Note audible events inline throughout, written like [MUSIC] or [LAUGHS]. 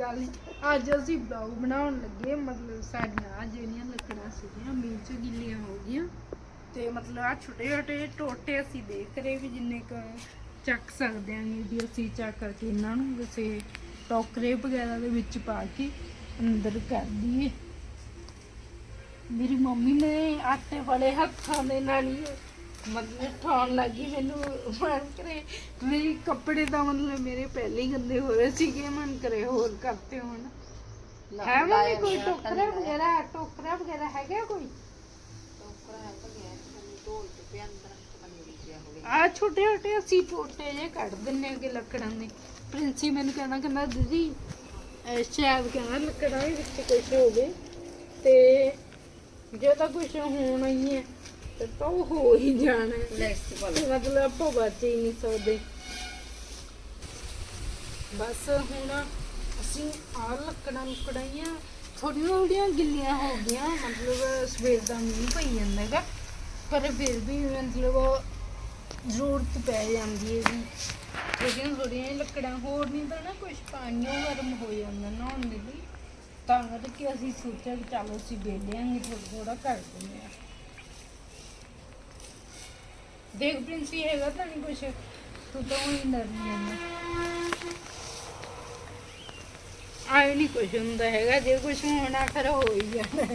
ਗੱਲ ਅੱਜ ਅਸੀਂ ਬਲੌਗ ਬਣਾਉਣ ਲੱਗੇ ਮਤਲਬ ਸਾਡੀਆਂ ਜਿਹੜੀਆਂ ਲੱਕੜਾਂ ਸੀਗੀਆਂ ਮੀਂਹ ਚ ਗਿੱਲੀਆਂ ਹੋ ਗਈਆਂ। ਤੇ ਮਤਲਬ ਆ ਛੋਟੇ ਛੋਟੇ ਟੋਟੇ ਅਸੀਂ ਦੇਖ ਰਹੇ ਵੀ ਜਿੰਨੇ ਕ ਚੱਕ ਸਕਦੇ ਆਂ ਵੀ ਅਸੀਂ ਚੱਕ ਕਰਕੇ ਇਹਨਾਂ ਨੂੰ ਕਿਸੇ ਟੋਕਰੇ ਵਗੈਰਾ ਦੇ ਵਿੱਚ ਪਾ ਕੇ ਅੰਦਰ ਕਰ ਦਈਏ। ਮੇਰੀ ਮੰਮੀ ਨੇ ਆਟੇ ਵਾਲੇ ਹੱਥਾਂ ਦੇ ਨਾਲ ਹੀ ਮਤਲਬ ਠਾਉਣ ਲੱਗੀ ਮੈਨੂੰ ਮਨ ਕਰੇ ਮੇਰੇ ਕੱਪੜੇ ਤਾਂ ਮਤਲਬ ਮੇਰੇ ਪਹਿਲੇ ਹੀ ਗੰਦੇ ਹੋ ਰਹੇ ਸੀਗੇ ਮਨ ਕਰੇ ਹੋਰ ਕਰਤੇ ਹੁਣ। ਹੈ ਮੰਮੀ ਕੋਈ ਟੋਕਰਾ ਵਗੈਰਾ ਟੋਕਰਾ ਵਗੈਰਾ ਹੈਗਾ ਕੋਈ? ਆ ਛੋਟੇ ਛੋਟੇ ਅਸੀਂ ਟੋਟੇ ਜੇ ਕੱਢ ਦਿੰਨੇ ਆ ਕਿ ਲੱਕੜਾਂ ਦੇ। ਪ੍ਰਿੰਸੀ ਮੈਨੂੰ ਕਹਿੰਦਾ ਕਹਿੰਦਾ ਦੀਦੀ ਸ਼ਾਇਦ ਕਹਿੰਦਾ ਲੱਕੜਾਂ ਦੇ ਵਿੱਚ ਕੁਝ ਹੋਵੇ ਤੇ ਜੇ ਤਾਂ ਕੁਝ ਹੋਣਾ ਹੀ ਹੈ। ਤੇ ਤਾਂ ਉਹ ਹੋ ਹੀ ਜਾਣਾ। ਮਤਲਬ ਆਪਾਂ ਬਚ ਹੀ ਨਹੀਂ ਸਕਦੇ ਬਸ ਹੁਣ ਅਸੀਂ ਆ ਲੱਕੜਾਂ ਲੁਕੜਾਈਆਂ ਥੋੜੀਆਂ ਥੋੜੀਆਂ ਗਿੱਲੀਆਂ ਹੋ ਗਈਆਂ ਮਤਲਬ ਸਵੇਰ ਦਾ ਮੀਂਹ ਪਈ ਜਾਂਦਾ ਹੈਗਾ। ਪਰ ਫਿਰ ਵੀ ਮਤਲਬ ਜ਼ਰੂਰਤ ਪੈ ਜਾਂਦੀ ਹੈ ਜੀ। ਥੋੜੀਆਂ ਥੋੜੀਆਂ ਲੱਕੜਾਂ ਹੋਰ ਨਹੀਂ ਤਾਂ ਨਾ ਕੁਝ ਪਾਣੀਓ ਗਰਮ ਹੋ ਜਾਂਦਾ ਨਹਾਉਣ ਦੇ ਲਈ। ਤਾਂ ਕਰਕੇ ਅਸੀਂ ਸੋਚਿਆ ਕਿ ਚਲੋ ਅਸੀਂ ਵੇਲਿਆਂਗੇ ਥੋੜਾ ਥੋੜਾ ਕਰ ਦਿੰਦੇ ਆ ਦੇਖ ਪ੍ਰਿੰਸੀ ਹੈਗਾ ਤਾਂ ਨਹੀਂ ਕੁਛ। ਤੂੰ ਤਾਂ ਹੀ ਡਰਨੀ ਜਾਂਦਾ ਆਏ ਨਹੀਂ ਕੁਛ ਹੁੰਦਾ ਹੈਗਾ, ਜੇ ਕੁਛ ਹੋਣਾ ਫਿਰ ਹੋ ਹੀ ਜਾਣਾ।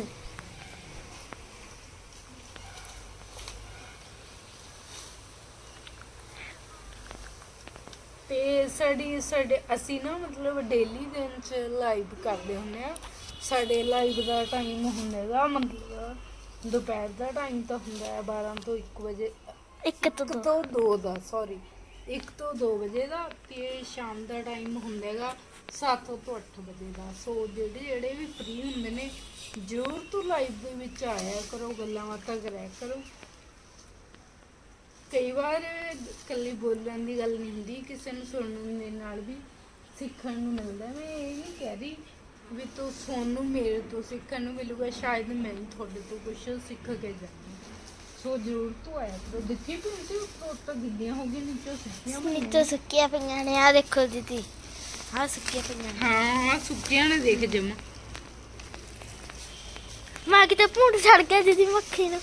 ਤੇ ਸਾਡੀ, ਸਾਡੇ, ਅਸੀਂ ਨਾ ਮਤਲਬ ਡੇਲੀ ਦਿਨ ਚ ਲਾਈਵ ਕਰਦੇ ਹੁੰਦੇ ਆ। ਸਾਡੇ ਲਾਈਵ ਦਾ ਟਾਈਮ ਹੁੰਦਾਗਾ ਮਤਲਬ ਦੁਪਹਿਰ ਦਾ ਟਾਈਮ ਤਾਂ ਹੁੰਦਾ ਹੈ 12 ਤੋਂ 1 ਵਜੇ ਇੱਕ ਤੋਂ ਇੱਕ ਦੋ। ਤੋਂ 2 ਦਾ ਸੌਰੀ 1 ਤੋਂ 2 ਵਜੇ ਦਾ ਤੇ ਸ਼ਾਮ ਦਾ ਟਾਈਮ ਹੁੰਦਾਗਾ 7 ਤੋਂ 8 ਵਜੇ ਦਾ। ਸੋ ਜਿਹੜੇ ਜਿਹੜੇ ਵੀ ਫ੍ਰੀ ਹੁੰਦੇ ਨੇ ਜ਼ਰੂਰ ਤੋਂ ਲਾਈਵ ਦੇ ਵਿੱਚ ਆਇਆ ਕਰੋ ਗੱਲਾਂ ਬਾਤਾਂ ਕਰਿਆ ਕਰੋ। ਕਈ ਵਾਰ ਇਕੱਲੀ ਬੋਲਣ ਦੀ ਗੱਲ ਨਹੀਂ ਹੁੰਦੀ ਕਿਸੇ ਨੂੰ ਸੁਣਨ ਦੇ ਨਾਲ ਵੀ ਸਿੱਖਣ ਨੂੰ ਮਿਲਦਾ। ਮੈਂ ਇਹ ਨਹੀਂ ਕਹਿ ਰਹੀ ਵੀ ਤੂੰ ਤੁਹਾਨੂੰ ਮੇਰੇ ਤੋਂ ਸਿੱਖਣ ਨੂੰ ਮਿਲੂਗਾ ਸ਼ਾਇਦ ਮੈਂ ਤੁਹਾਡੇ ਤੋਂ ਕੁਝ ਸਿੱਖ ਕੇ ਜਾਵਾਂ। ਸੋ ਜ਼ਰੂਰ ਤੋਂ ਆਇਆ ਕਰੋ। ਦੇਖੀ ਵੀ ਉਸੇ ਉੱਪਰ ਤਾਂ ਗਿੱਲੀਆਂ ਹੋ ਗਈਆਂ ਨੀਚੇ ਸੁੱਕੀਆਂ ਪਈਆਂ ਨੀਚੇ ਸੁੱਕੀਆਂ ਪਈਆਂ ਨੇ ਆ ਦੇਖੋ ਦੀਦੀ। ਆ ਸੁੱਕੀਆਂ ਪਈਆਂ ਨੇ। ਹਾਂ ਸੁੱਕੀਆਂ ਨੇ ਦੇਖ ਜਮਾ। ਮਾਂ ਕਿਤੇ ਭੂੰਡ ਛੜ ਗਿਆ ਦੀਦੀ ਮੱਖੀ ਨੂੰ।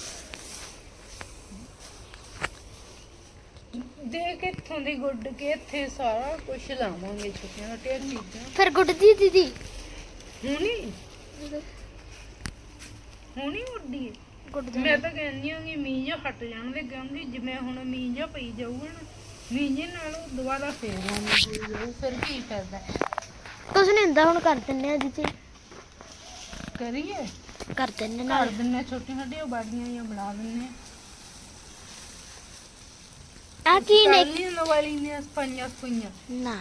ਦੇਖ ਇੱਥੋਂ ਦੀ ਗੁੱਡ ਕੇ ਇੱਥੇ ਸਾਰਾ ਕੁਝ ਲਾਵਾਂਗੇ ਛੋਟੀਆਂ ਛੋਟੀਆਂ ਚੀਜ਼ਾਂ। ਫਿਰ ਗੁੱਡਦੀ ਦੀਦੀ? ਹੁਣੀ? ਹੁਣੀ ਉੱਡੀ ਮੈਂ ਤਾਂ ਕਹਿੰਦੀ ਹਾਂ ਕਿ ਮੀਂਹ ਜਿਹਾ ਹਟ ਜਾਣਦੇ ਕਿਉਂਕਿ ਜਿਵੇਂ ਹੁਣ ਮੀਂਹ ਜਿਹਾ ਪਈ ਜਾਊਗਾ ਨਾ ਮੀਂਹ ਜਿਹੇ ਨਾਲ ਉਹ ਦੁਬਾਰਾ ਫੇਰ ਹੋਈ ਜਾਊ ਫਿਰ ਕੀ ਫਾਇਦਾ। ਕੁਝ ਨਹੀਂ ਹੁੰਦਾ ਹੁਣ ਕਰ ਦਿੰਨੇ ਆ ਦੀਦੀ ਕਰੀਏ? ਕਰ ਦਿੰਨੇ ਨਾਲ। ਦਿੰਨੇ ਛੋਟੀਆਂ ਛੋਟੀਆਂ ਬਾੜੀਆਂ ਜਾਂ ਬਣਾ ਦਿੰਨੇ ਆ। ਕੀ ਨੇ? ਕਾਲੀ ਵਾਲੀ ਨੇ ਸਪੰਜਾਂ ਸਪੰਜਾਂ ਨਾ।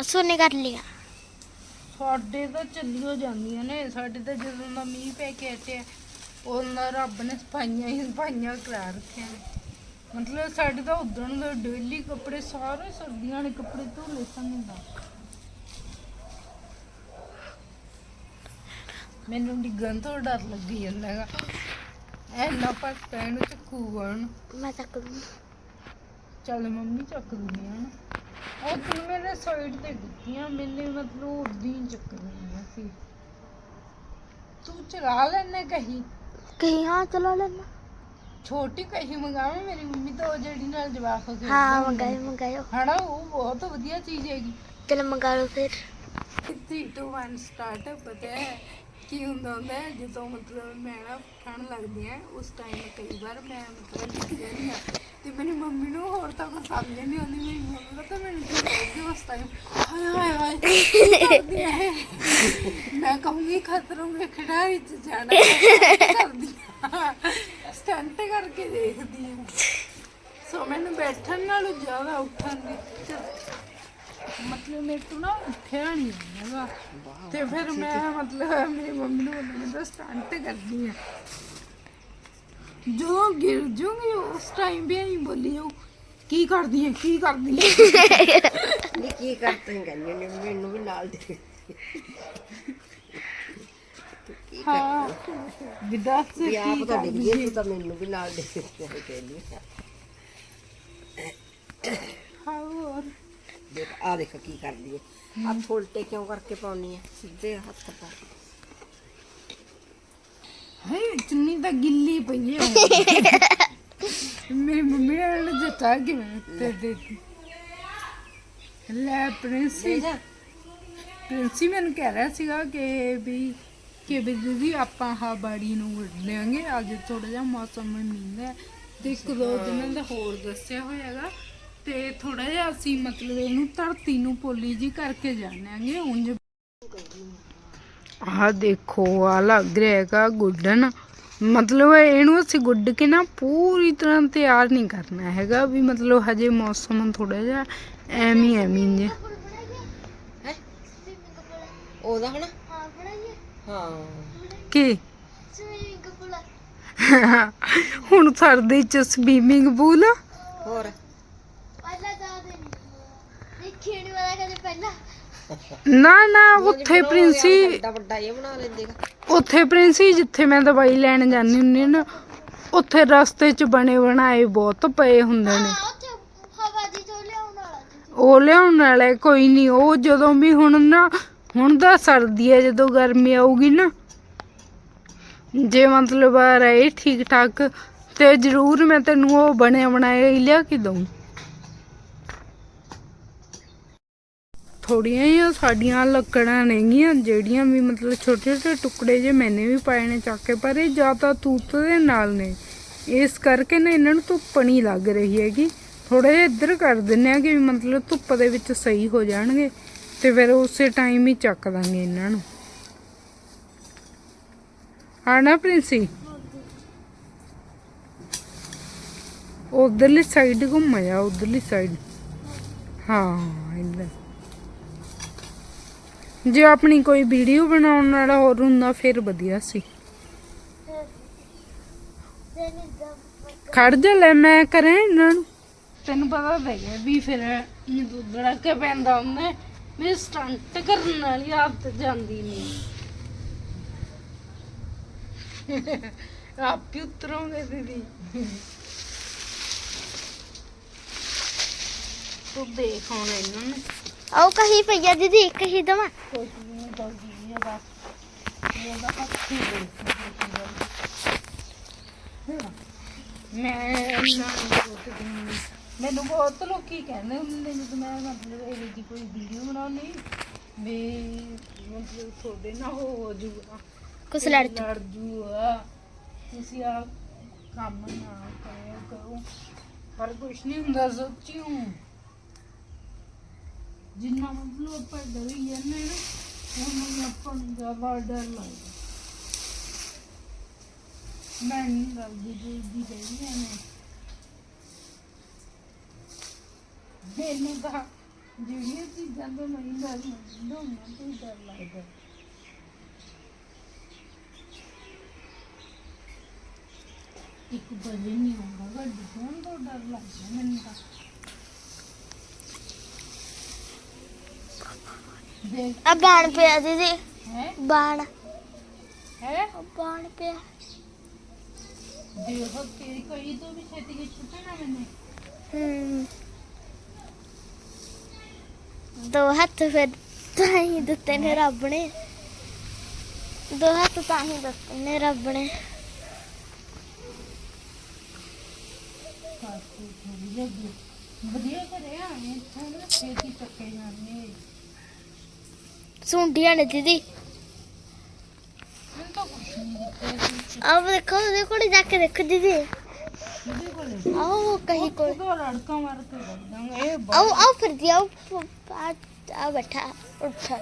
ਅਸੋਨੇ ਕਰ ਲਿਆ। ਸਾਡੇ ਤਾਂ ਚੱਲੀਓ ਜਾਂਦੀਆਂ ਨੇ। ਸਾਡੇ ਤਾਂ ਜਦੋਂ ਦਾ ਮੀਂਹ ਪੈ ਕੇ ਹਟਿਆ ਉਹਨਾਂ ਰੱਬ ਨੇ ਸਫਾਈਆਂ ਹੀ ਸਫਾਈਆਂ ਕਰਾ ਰੱਖਿਆ ਨੇ। ਮਤਲਬ ਸਾਡੇ ਤਾਂ ਉਦੋਂ ਦੇ ਡੇਲੀ ਕੱਪੜੇ ਸਾਰੇ ਸਰਦੀਆਂ ਵਾਲੇ ਕੱਪੜੇ ਧੋ ਲੈ ਸੰਦਾ ਮੈਨੂੰ ਡਿੱਗਣ ਤੋਂ ਡਰ ਲੱਗੀ ਜਾਂਦਾ ਹੈਗਾ। ਐਨਾ ਪਰ ਪੈਣ ਚੱਕੂ ਗਣ ਮੈਂ ਚੱਕ ਦੂੰ ਚੱਲ ਮੰਮੀ ਚੱਕ ਆ ਨਾ ਉਹ ਤੂੰ ਮੇਰੇ ਸਾਈਡ ਤੇ ਦਿੱਤੀਆਂ ਮੈਨੇ ਮਤਲਬ ਉਦੀ ਚੱਕ ਦਿੰਦੀਆਂ ਸੀ। ਤੂੰ ਚਲਾ ਲੈਣੇ ਕਹੀ? ਕਹੀਂ ਹਾਂ ਚਲਾ ਲੈਣਾ ਛੋਟੀ ਕਹੀ ਮੰਗਾਵੇਂ ਮੇਰੀ ਮੰਮੀ ਤਾਂ ਉਹ ਜਿਹੜੀ ਨਾਲ ਜਵਾਕ ਹੋ ਹਾਂ ਮੰਗਾਇਓ ਮੰਗਾਇਓ। ਹਣਾ ਉਹ ਬਹੁਤ ਵਧੀਆ ਚੀਜ਼ ਹੈਗੀ। ਚਲ ਮੰਗਾ ਲਓ ਫਿਰ। 3 2 1 ਸਟਾਰਟ ਪਤਾ ਹੈ। ਕੀ ਹੁੰਦਾ ਹੁੰਦਾ ਹੈ, ਜਦੋਂ ਮਤਲਬ ਮੈਂ ਨਾ ਠੰਡ ਲੱਗਦੀ ਹੈ, ਉਸ ਟਾਈਮ ਕਈ ਵਾਰ ਮੈਂ ਮਤਲਬ ਲਿਖ ਜਾਂਦੀ ਹਾਂ। ਤੇ ਮੇਰੀ ਮੰਮੀ ਨੂੰ ਹੋਰ ਤਾਂ ਕੋਈ ਸਮਝ ਨਹੀਂ ਆਉਂਦੀ, ਮੇਰੀ ਮੰਮੀ ਤਾਂ ਮੈਨੂੰ ਕੀ ਕਹੂਗੀ ਉਸ ਟਾਈਮ ਹਾਏ ਹਾਏ ਹਾਏ, ਕੀ ਕਰਦੀ ਹੈ? ਮੈਂ ਕਹੂੰਗੀ, ਖਤਰੋਂ ਕੇ ਖਿਡਾਰੀ ਚ ਜਾਣਾ ਕੀ ਕਰਦੀ ਸਟੰਟ ਕਰਕੇ ਦੇਖਦੀ ਹਾਂ। ਸੋ ਮੈਨੂੰ ਬੈਠਣ ਨਾਲੋਂ ਜ਼ਿਆਦਾ ਉੱਠਣ ਦੀ ਮਤਲਬ ਮੇਰੇ ਤੋਂ ਨਾ ਉੱਠਿਆ ਨਹੀਂ ਹੈਗਾ ਤੇ ਫਿਰ ਮੈਂ ਮਤਲਬ ਮੇਰੀ ਮੰਮੀ ਨੂੰ ਮੈਂ ਸਟੰਟ ਕਰਦੀ ਆ ਜਦੋਂ ਗਿਰ ਜੂਗੀ ਉਸ ਟਾਈਮ ਵੀ ਨਹੀਂ ਬੋਲੀ ਜਾਊ ਕੀ ਕਰਦੀ ਹੈ ਕੀ ਕਰਦੀ ਹੈ ਨਹੀਂ ਕੀ ਕਰਤੇ ਕਹਿੰਦੇ ਨੇ ਮੈਨੂੰ ਵੀ ਨਾਲ ਦੇ ਹਾਂ ਵਿਦਾਸ ਵੀ ਆਪ ਕੀ ਤਾਂ ਕਰਦੀ ਡਿੱਗੀ ਤੂੰ ਤਾਂ ਮੈਨੂੰ ਵੀ ਨਾਲ ਦੇ ਕਹਿੰਦੀ ਹਾਂ ਹੋਰ ਦੇਖ ਆ ਦੇਖ ਕੀ ਕਰਦੀ ਹੈ। ਹੱਥ ਉਲਟੇ ਕਿਉਂ ਕਰਕੇ ਪਾਉਣੀ ਹੈ ਸਿੱਧੇ ਹੱਥ ਪਾ। ਹਾਏ ਚੁੰਨੀ ਤਾਂ ਗਿੱਲੀ ਪਈ ਹੈ ਮੇਰੀ ਮੰਮੀ ਨੇ ਜੱਟਾ ਕਿਵੇਂ ਤੇ ਦਿੱਤੀ। ਲੈ ਪ੍ਰਿੰਸੀ। ਪ੍ਰਿੰਸੀ ਮੈਨੂੰ ਕਹਿ ਰਿਹਾ ਸੀਗਾ ਕਿ ਵੀ ਕਿ ਵੀ ਦੀਦੀ ਆਪਾਂ ਆਹ ਬਾੜੀ ਨੂੰ ਵੱਢ ਲਿਆਂਗੇ ਅੱਜ ਥੋੜਾ ਜਿਹਾ ਮੌਸਮ ਮੀਂਦਾ ਹੈ। ਤੇ ਇੱਕ ਦੋ ਦਿਨਾਂ ਦਾ ਹੋਰ ਦੱਸਿਆ ਹੋਇਆਗਾ ਤੇ ਥੋੜਾ ਜਿਹਾ ਅਸੀਂ ਮਤਲਬ ਇਹਨੂੰ ਧਰਤੀ ਨੂੰ ਪੋਲੀ ਜੀ ਕਰਕੇ ਜਾਣਾਂਗੇ ਉਂਝ ਆਹ ਦੇਖੋ ਆ ਲੱਗ ਰਿਹਾ ਹੈਗਾ ਗੁੱਡਨ ਮਤਲਬ ਇਹਨੂੰ ਅਸੀਂ ਗੁੱਡ ਕੇ ਨਾ ਪੂਰੀ ਤਰ੍ਹਾਂ ਤਿਆਰ ਨਹੀਂ ਕਰਨਾ ਹੈਗਾ ਵੀ ਮਤਲਬ ਹਜੇ ਮੌਸਮ ਥੋੜਾ ਜਿਹਾ ਐਵੇਂ ਐਵੇਂ ਜੇ ਹੈ? ਉਹਦਾ ਹਨਾ? ਹਾਂ। ਕਿ? Swimming pool. ਹੁਣ ਸਰਦੀ ਚ ਸਵੀਮਿੰਗ ਪੂਲ? ਹੋਰ? ਦੇਖੀ ਨਹੀਂ ਵਾਲਾ ਕਦੇ ਪਹਿਲਾਂ? ਨਾ ਨਾ ਉੱਥੇ ਪ੍ਰਿੰਸੀ ਵੱਡਾ ਵੱਡਾ ਇਹ ਬਣਾ ਲੈਂਦੇਗਾ ਉੱਥੇ ਪ੍ਰਿੰਸੀ ਜਿੱਥੇ ਮੈਂ ਦਵਾਈ ਲੈਣ ਜਾਂਦੀ ਹੁੰਦੀ ਨਾ ਉੱਥੇ ਰਸਤੇ 'ਚ ਬਣੇ ਬਣਾਏ ਬਹੁਤ ਪਏ ਹੁੰਦੇ ਨੇ। ਹਾਂ ਉੱਥੇ ਹਵਾ ਦੀ ਤੋਂ ਲਿਆਉਣ ਵਾਲਾ ਜੀ ਉਹ ਲਿਆਉਣ ਵਾਲੇ ਕੋਈ ਨਹੀਂ ਉਹ ਜਦੋਂ ਵੀ ਹੁਣ ਨਾ ਹੁਣ ਤਾਂ ਸਰਦੀ ਹੈ ਜਦੋਂ ਗਰਮੀ ਆਊਗੀ ਨਾ। ਜੇ ਮਤਲਬ ਆ ਰਹੇ ਠੀਕ ਠਾਕ ਤੇ ਜ਼ਰੂਰ ਮੈਂ ਤੈਨੂੰ ਉਹ ਬਣੇ ਬਣਾਏ ਹੀ ਲਿਆ ਕੇ ਦਊਂ। ਥੋੜੀਆਂ ਜਿਹੀਆਂ ਸਾਡੀਆਂ ਲੱਕੜਾਂ ਨੇਗੀਆਂ, ਜਿਹੜੀਆਂ ਵੀ ਮਤਲਬ ਛੋਟੇ ਛੋਟੇ ਟੁਕੜੇ ਜੇ ਮੈਨੇ ਵੀ ਪਾਏ ਨੇ ਚੱਕ ਕੇ, ਪਰ ਇਹ ਜ਼ਿਆਦਾ ਤੂਤ ਦੇ ਨਾਲ ਨੇ। ਇਸ ਕਰਕੇ ਨਾ ਇਹਨਾਂ ਨੂੰ ਧੁੱਪ ਨਹੀਂ ਲੱਗ ਰਹੀ ਹੈਗੀ। ਥੋੜਾ ਜਿਹਾ ਇੱਧਰ ਕਰ ਦਿੰਨੇ ਆ ਕਿ ਵੀ ਮਤਲਬ ਧੁੱਪ ਦੇ ਵਿੱਚ ਸਹੀ ਹੋ ਜਾਣਗੇ ਤੇ ਫਿਰ ਉਸੇ ਟਾਈਮ ਹੀ ਚੱਕ ਦਾਂਗੇ ਇਹਨਾਂ ਨੂੰ। ਆਣਾ ਪ੍ਰਿੰਸੀ ਉਧਰਲੀ ਸਾਈਡ ਘੁੰਮ ਜਾ ਉਧਰਲੀ ਸਾਈਡ ਹਾਂ, ਇੱਧਰ। ਜੇ ਆਪਣੀ ਕੋਈ ਵੀਡੀਓ ਬਣਾਉਣ ਵਾਲਾ ਹੋਰ ਹੁੰਦਾ ਫਿਰ ਵਧੀਆ ਸੀ। ਖੜ ਜਾ ਲੈ ਮੈਂ ਕਰਾਂ ਇਹਨਾਂ ਨੂੰ? ਤੈਨੂੰ ਪਤਾ ਤਾਂ ਹੈ ਵੀ ਫਿਰ ਦੁੱਧ ਕੇ ਪੈਂਦਾ ਹੁੰਦਾ। ਮੈਂ ਸਟੰਟ ਕਰਨ ਵਾਲੀ ਆਦਤ ਜਾਂਦੀ ਨਹੀਂ [LAUGHS] ਆਪੀ ਉਤਰੋਂਗੇ ਦੀਦੀ। ਤੂੰ ਦੇਖ ਹੁਣ ਇਹਨਾਂ ਨੇ। ਹੱਥੀ ਮੈਂ ਇਹਨਾਂ ਨੂੰ ਸੋਚਦੀ ਹਾਂ। ਮੈਨੂੰ ਬਹੁਤ ਲੋਕੀ ਕਹਿੰਦੇ ਹੁੰਦੇ ਨੇ ਜਦੋਂ ਮੈਂ ਮਤਲਬ ਇਹ ਦੀ ਕੋਈ ਵੀਡੀਓ ਬਣਾਉਣੀ ਵੀ ਮਤਲਬ ਤੁਹਾਡੇ ਨਾਲ ਹੋ ਜੂਗਾ ਕੁਛ ਲੜ ਲੜ ਜੂਗਾ। ਤੁਸੀਂ ਆ ਕੰਮ ਨਾ ਕਰੋ। ਪਰ ਕੁਛ ਨਹੀਂ ਹੁੰਦਾ ਸੱਚੀ ਹੂੰ ਜਿੰਨਾ ਮਤਲਬ ਆਪਾਂ ਡਰੀ ਜਾਂਦੇ ਨਾ, ਉਹਨਾਂ ਆਪਾਂ ਨੂੰ ਜ਼ਿਆਦਾ ਡਰ ਲੱਗਦਾ। ਮੈਂ ਨਹੀਂ ਡਰਦੀ ਦੀ ਡਰੀ ਨੇ ਮੈਨੂੰ ਤਾਂ ਜਿਹੜੀਆਂ ਚੀਜ਼ਾਂ ਤੋਂ ਨਹੀਂ ਡਰ ਲੱਗਦਾ ਉਹਨਾਂ ਤੋਂ ਹੀ ਡਰ ਲੱਗਦਾ। ਇੱਕ ਬਜੇ ਨਹੀਂ ਆਉਂਦਾ ਗੱਡੀ ਤੋਂ ਡਰ ਲੱਗਦਾ ਮੈਨੂੰ ਤਾਂ। ਆ ਬਾਣ ਪਿਆ ਦੀਦੀ ਹੈ? ਬਾਣ। ਹੈ? ਬਾਣ ਪਿਆ। ਦੇਖੋ ਤੇਰੀ ਕੋਈ ਤੋਂ ਵੀ ਛੇਤੀ ਕੇ ਛੁੱਟਣਾ ਮੈਨੇ। ਹਮ ਦੋ ਹੱਥ ਫਿਰ ਤਾਂ ਹੀ ਦਿੱਤੇ ਨੇ ਰੱਬ ਨੇ। ਦੋ ਹੱਥ ਤਾਂ ਹੀ ਦਿੱਤੇ ਨੇ ਰੱਬ ਨੇ। ਵਧੀਆ ਕਰਿਆ ਇੱਥੋਂ ਨਾ ਛੇਤੀ ਚੱਕੇ ਜਾਂਦੇ ਸੁੰਡੀਆਂ ਨੇ ਦੀਦੀ। ਆਹ ਦੇਖੋ ਉਹਦੇ ਕੋਲ ਜਾ ਕੇ ਦੇਖੋ ਦੀਦੀ। ਆਓ ਕਹੀ ਕੋਲ। ਉਹਦਾ ਲੜਕਾ ਮਾਰ ਕੇ ਦਾਂਗੇ ਇਹ ਆਓ ਆਓ ਫਿਰ ਦੀ ਆਓ ਆ ਬੈਠਾ ਉੱਠਾ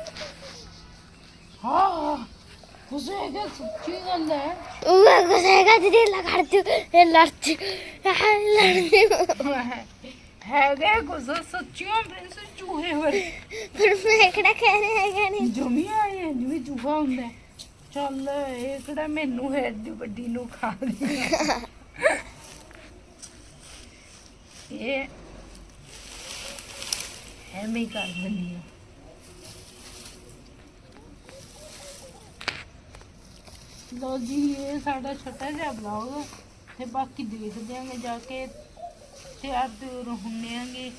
ਹਾਂ ਕੁਸੇ ਕਿ ਸੱਚੀ ਗੱਲ ਹੈ ਉਹ ਗੁਸੇਗਾ ਦੀਦੀ ਲਗੜ ਤੂੰ ਇਹ ਹੈਗੇ ਕੁਸ ਸੱਚੀਆਂ ਪ੍ਰਿੰਸ ਚੂਹੇ ਵਰ ਫਿਰ ਮੈਂ ਕਿਹੜਾ ਕਹਿ ਰਿਹਾ ਹੈਗਾ ਨਹੀਂ ਜਮੀਆਂ ਆਏ ਜਿਵੇਂ ਚੂਹਾ ਹੁੰਦਾ। ਹੈ। ਚੱਲ ਇਹ ਕਿਹੜਾ ਮੈਨੂੰ ਹੈ ਏਡੀ ਵੱਡੀ ਨੂੰ ਖਾ ਲਿਆ ਇਹ ਐਵੇਂ ਹੀ ਕਰ ਦਿੰਦੀ ਆ। ਲੋ ਜੀ ਇਹ ਸਾਡਾ ਛੋਟਾ ਜਿਹਾ ਬਲੌਗ ਤੇ ਬਾਕੀ ਦੇਖਦੇ ਆਂਗੇ ਜਾ ਕੇ ਤਿਆਰ ਤਿਉਰ ਹੁੰਨੇ ਆਂਗੇ।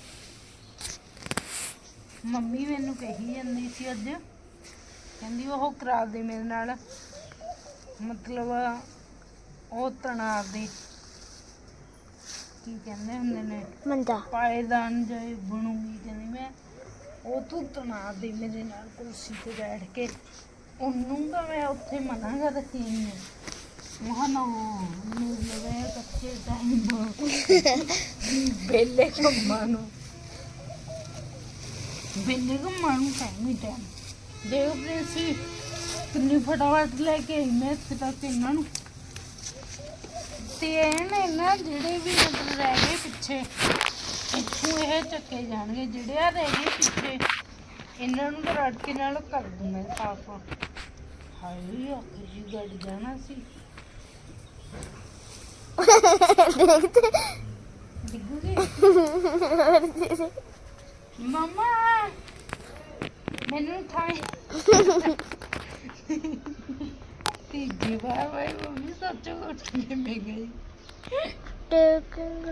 ਮੰਮੀ ਮੈਨੂੰ ਕਹੀ ਜਾਂਦੀ ਸੀ ਅੱਜ। ਕਹਿੰਦੀ ਉਹ ਕਰਾ ਦੇ ਮੇਰੇ ਨਾਲ। ਮਤਲਬ ਉਹ ਤਣਾਅ ਦੇ। ਕੀ ਕਹਿੰਦੇ ਹੁੰਦੇ ਨੇ? ਮੰਦਾ। ਪਾਏਦਾਨ ਜੇ ਬਣੂਗੀ ਕਹਿੰਦੀ ਮੈਂ। ਉਹ ਤੂੰ ਤਣਾਅ ਦੇ ਮੇਰੇ ਨਾਲ ਕੁਰਸੀ ਤੇ ਬੈਠ ਕੇ। ਉਹਨੂੰ ਤਾਂ ਮੈਂ ਉੱਥੇ ਮਨਾ ਕਰ ਰੱਖੀ ਨਹੀਂ ਬੇਲੇ ਟਾਈਮ ਹੀ ਟਾਈਮ ਦੇਖ ਕਿੰਨੀ ਫਟਾਫਟ ਲੈ ਕੇ ਆਈ ਮੈਂ ਇਹਨਾਂ ਨੂੰ ਤੇ ਨੇ ਜਿਹੜੇ ਵੀ ਮਤਲਬ ਰਹਿ ਗਏ ਪਿੱਛੇ ਇੱਥੋਂ ਇਹ ਚੱਕੇ ਜਾਣਗੇ ਜਿਹੜੇ ਆ ਰਹਿ ਗਏ ਪਿੱਛੇ ਇਹਨਾਂ ਨੂੰ ਤਾਂ ਰੱਟ ਕੇ ਨਾਲ ਕਰ ਦੂੰ ਮੈਂ ਸਾਫ਼ ਹਾਏ ਅੱਖ ਜੀ ਗੜ ਜਾਣਾ ਸੀ ਮਮਾ, ਮੈਨੂੰ ਥਾਈ ਤੀਜੀ ਵਾਰ ਵਾਰ ਮੰਮੀ ਸੱਚ ਉੱਠ ਕੇ ਮੈਂ ਗਈ। ਟੇਕਿੰਗ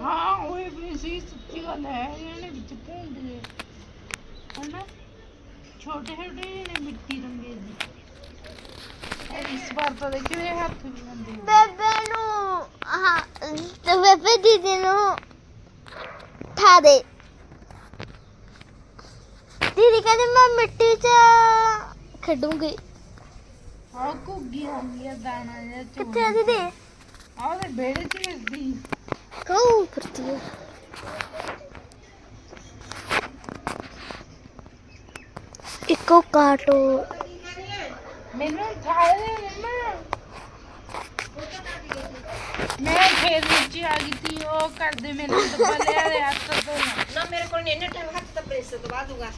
ਹਾਂ, ਉਹ ਵੀ ਸੀ ਸੱਚੀ ਗੱਲ ਹੈ, ਇਹਨੇ ਵਿੱਚ ਭੁੰਡ ਗਏ ਹਨਾ? ਛੋਟੇ ਛੋਟੇ ਨੇ ਮਿੱਟੀ ਰੰਗੇ ਦੀ ਇਹ ਇਸ ਵਾਰ ਤਾਂ ਦੇਖਿਓ ਇਹ ਹੱਥ ਵੀ ਬੰਦੇ ਬੇਬੇ ਨੂੰ ਹਾਂ ਤੇ ਬੇਬੇ ਦੀਦੀ ਨੂੰ ਠਾ ਦੇ। ਦੀਦੀ ਕਹਿੰਦੀ ਮੈਂ ਮਿੱਟੀ 'ਚ ਖੇਡੂੰਗੀ। ਆ ਘੁੱਗੀ ਆਉਂਦੀ ਆ ਦਾਣਾ ਜਿਹਾ ਕਿੱਥੇ ਆ ਦੀਦੀ? ਆਹ ਦੇ ਬੇੜੇ ਚ ਮਿਲਦੀ ਕਹੂੰ ਫਿਰਤੀ ਹੈ ਇੱਕੋ ਕਾਟੋ ਮੈਨੂੰ ਠਾਏ ਦੇ ਮੰਮਾ ਮੈਂ ਖੇਤ ਵਿੱਚ ਆ ਗਈ ਤੀ ਉਹ ਕਰਦੇ ਮੈਨੂੰ ਡੱਬਾ ਲਿਆ ਦੇ ਹੱਥ ਤੋਂ ਨਾ ਮੇਰੇ ਕੋਲ ਨਹੀਂ ਇੰਨਾ ਟਾਈਮ ਹੱਥ ਤਾਂ ਪ੍ਰੈਸ ਦਬਾ ਦੂਗਾ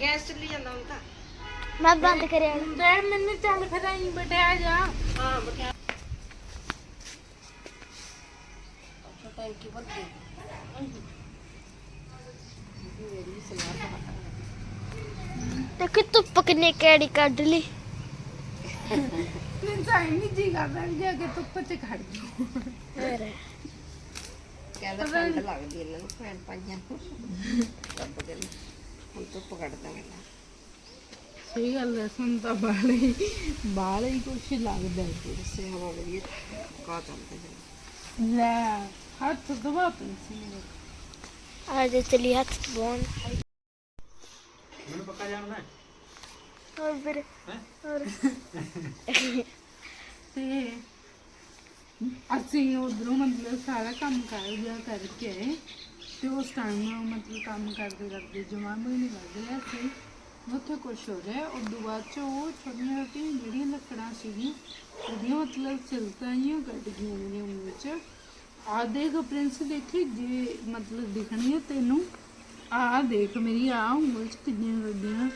ਗੈਸ ਚੱਲੀ ਜਾਂਦਾ ਹੁਣ ਤਾਂ ਮੈਂ ਬੰਦ ਕਰਿਆ ਦੇ ਮੈਨੂੰ ਚੱਲ ਫਿਰ ਆਈ ਬਟਿਆ ਜਾ ਹਾਂ ਬਠਿਆ ਅੱਛਾ ਟੈਂਕੀ ਭਰ ਦੇ ਮੇਰੀ ਸਲਾਹ ਦੇਖੀ ਧੁੱਪ ਕਿੰਨੀ ਕਿਹੜੀ ਕੱਢ ਲਈ? ਮੈਨੂੰ ਤਾਂ ਹੀ ਨਹੀਂ ਜੀ ਕਰਦਾ ਜਾ ਕੇ ਧੁੱਪ 'ਚ ਖੜ ਜਾਓ ਕਹਿੰਦਾ ਠੰਡ ਲੱਗਦੀ ਇਹਨਾਂ ਨੂੰ ਭੈਣ ਪਾਈਆਂ ਨੂੰ। ਰੱਬ ਦੇ ਹੁਣ ਤੋਂ ਪਕੜਦਾ ਮੈਂ ਸਹੀ ਗੱਲ ਹੈ ਸੁਣ ਤਾਂ ਬਾਲੇ ਬਾਲੇ ਹੀ ਕੁਛ ਲੱਗਦਾ ਹੈ। ਇਸੇ ਹਵਾ ਵਧੀਆ ਕਾ ਚੱਲਦਾ ਜੀ ਲੈ ਹੱਥ ਦਬਾ ਪੈਂਸੀ ਮੇਰੇ। ਅੱਜ ਚਲੀ ਹੱਥ ਬੋਨ ਪੱਕਾ ਜਾਣਦਾ ਹੈ? ਹੋਰ ਫਿਰ ਹੋਰ। ਤੇ ਅਸੀਂ ਉਧਰੋਂ ਮਤਲਬ ਸਾਰਾ ਕੰਮ ਕਰ ਲਿਆ ਕਰਕੇ ਤੇ ਉਸ ਟਾਈਮ ਮਤਲਬ ਕੰਮ ਕਰਦੇ ਕਰਦੇ ਜਮਾ ਵੀ ਨਹੀਂ ਲੱਗ ਰਿਹਾ ਸੀ। ਉੱਥੇ ਕੁਛ ਹੋ ਰਿਹਾ ਉਦੋਂ ਬਾਅਦ ਚ ਉਹ ਛੋਟੀਆਂ ਛੋਟੀਆਂ ਜਿਹੜੀਆਂ ਲੱਕੜਾਂ ਸੀਗੀਆਂ ਉਹਦੀਆਂ ਮਤਲਬ ਸਿਲਕਾਂ ਜਿਹੀਆਂ ਕੱਢ ਗਈਆਂ ਮੇਰੇ ਮੂੰਹ ਵਿੱਚ। ਆ ਦੇਖ ਪ੍ਰਿੰਸ ਦੇਖੀ ਜੇ ਮਤਲਬ ਦਿਖਣੀ ਹੈ ਤੈਨੂੰ। ਆ ਦੇਖ ਮੇਰੀ ਆ ਉਂਗਲ ਚ ਕਿੰਨੀਆਂ ਗੱਡੀਆਂ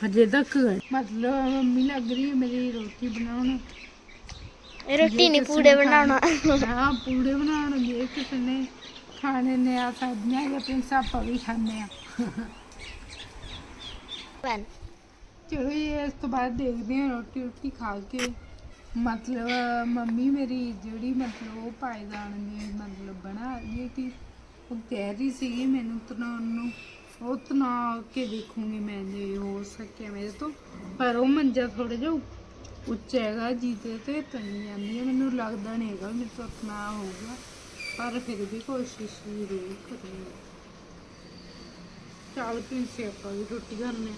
ਹਜੇ ਤੱਕ ਮਤਲਬ ਮੰਮੀ ਲੱਗ ਰਹੀ ਹੈ ਮੇਰੀ ਰੋਟੀ ਬਣਾਉਣ। ਰੋਟੀ ਨਹੀਂ ਪੂੜੇ ਬਣਾਉਣਾ। ਹਾਂ ਪੂੜੇ ਬਣਾਉਣਗੇ ਕਿਸੇ ਨੇ ਖਾਣੇ ਨੇ ਆ ਸਬਜ਼ੀਆਂ ਜਾਂ ਪ੍ਰਿੰਸ ਆਪਾਂ ਵੀ ਖਾਣੇ ਆ। ਬਨ ਚਲੋ ਜੀ ਇਸ ਤੋਂ ਬਾਅਦ ਦੇਖਦੇ ਹਾਂ ਰੋਟੀ ਰੋਟੀ ਖਾ ਕੇ। ਮਤਲਬ ਮੰਮੀ ਮੇਰੀ ਜਿਹੜੀ ਮਤਲਬ ਉਹ ਪਾਇਦਾਨ ਨੇ ਮਤਲਬ ਬਣਾ ਰਹੀ ਕਿ ਉਹ ਕਹਿ ਰਹੀ ਸੀਗੀ ਮੈਨੂੰ ਤਨਾਉਣ ਨੂੰ, ਉਹ ਤਨਾ ਕੇ ਦੇਖੂੰਗੀ ਮੈਂ ਜੇ ਹੋ ਸਕਿਆ ਮੇਰੇ ਤੋਂ। ਪਰ ਉਹ ਮੰਜਾ ਥੋੜਾ ਜਿਹਾ ਉੱਚਾ ਹੈਗਾ ਜੀਤੇ ਤੇ ਤਣੀ ਜਾਂਦੀ ਹੈ ਮੈਨੂੰ ਲੱਗਦਾ ਨਹੀਂ ਹੈਗਾ ਮੇਰੇ ਤੋਂ ਤਨਾ ਹੋਊਗਾ। ਪਰ ਫਿਰ ਵੀ ਕੋਸ਼ਿਸ਼ ਜ਼ਰੂਰ ਕਰਨੀ ਚੱਲ ਪਿੰਸੇ ਆਪਾਂ ਵੀ ਰੋਟੀ ਕਰਨੇ